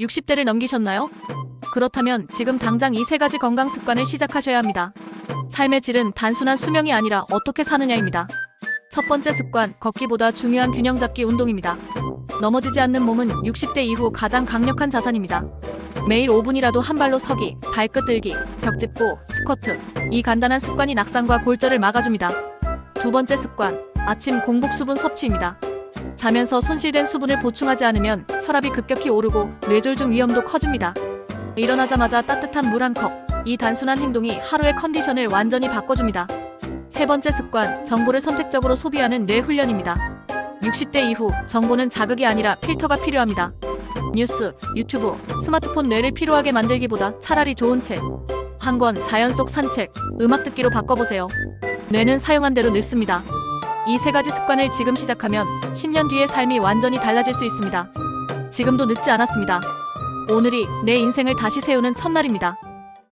60대를 넘기셨나요? 그렇다면 지금 당장 이 세 가지 건강 습관을 시작하셔야 합니다. 삶의 질은 단순한 수명이 아니라 어떻게 사느냐입니다. 첫 번째 습관, 걷기보다 중요한 균형 잡기 운동입니다. 넘어지지 않는 몸은 60대 이후 가장 강력한 자산입니다. 매일 5분이라도 한 발로 서기, 발끝 들기, 벽 짚고, 스쿼트. 이 간단한 습관이 낙상과 골절을 막아줍니다. 두 번째 습관, 아침 공복 수분 섭취입니다. 자면서 손실된 수분을 보충하지 않으면 혈압이 급격히 오르고 뇌졸중 위험도 커집니다. 일어나자마자 따뜻한 물 한 컵. 이 단순한 행동이 하루의 컨디션을 완전히 바꿔줍니다. 세 번째 습관, 정보를 선택적으로 소비하는 뇌 훈련입니다. 60대 이후 정보는 자극이 아니라 필터가 필요합니다. 뉴스, 유튜브, 스마트폰 뇌를 피로하게 만들기보다 차라리 좋은 책, 한 권, 자연 속 산책, 음악 듣기로 바꿔보세요. 뇌는 사용한 대로 늙습니다. 이 세 가지 습관을 지금 시작하면 10년 뒤의 삶이 완전히 달라질 수 있습니다. 지금도 늦지 않았습니다. 오늘이 내 인생을 다시 세우는 첫날입니다.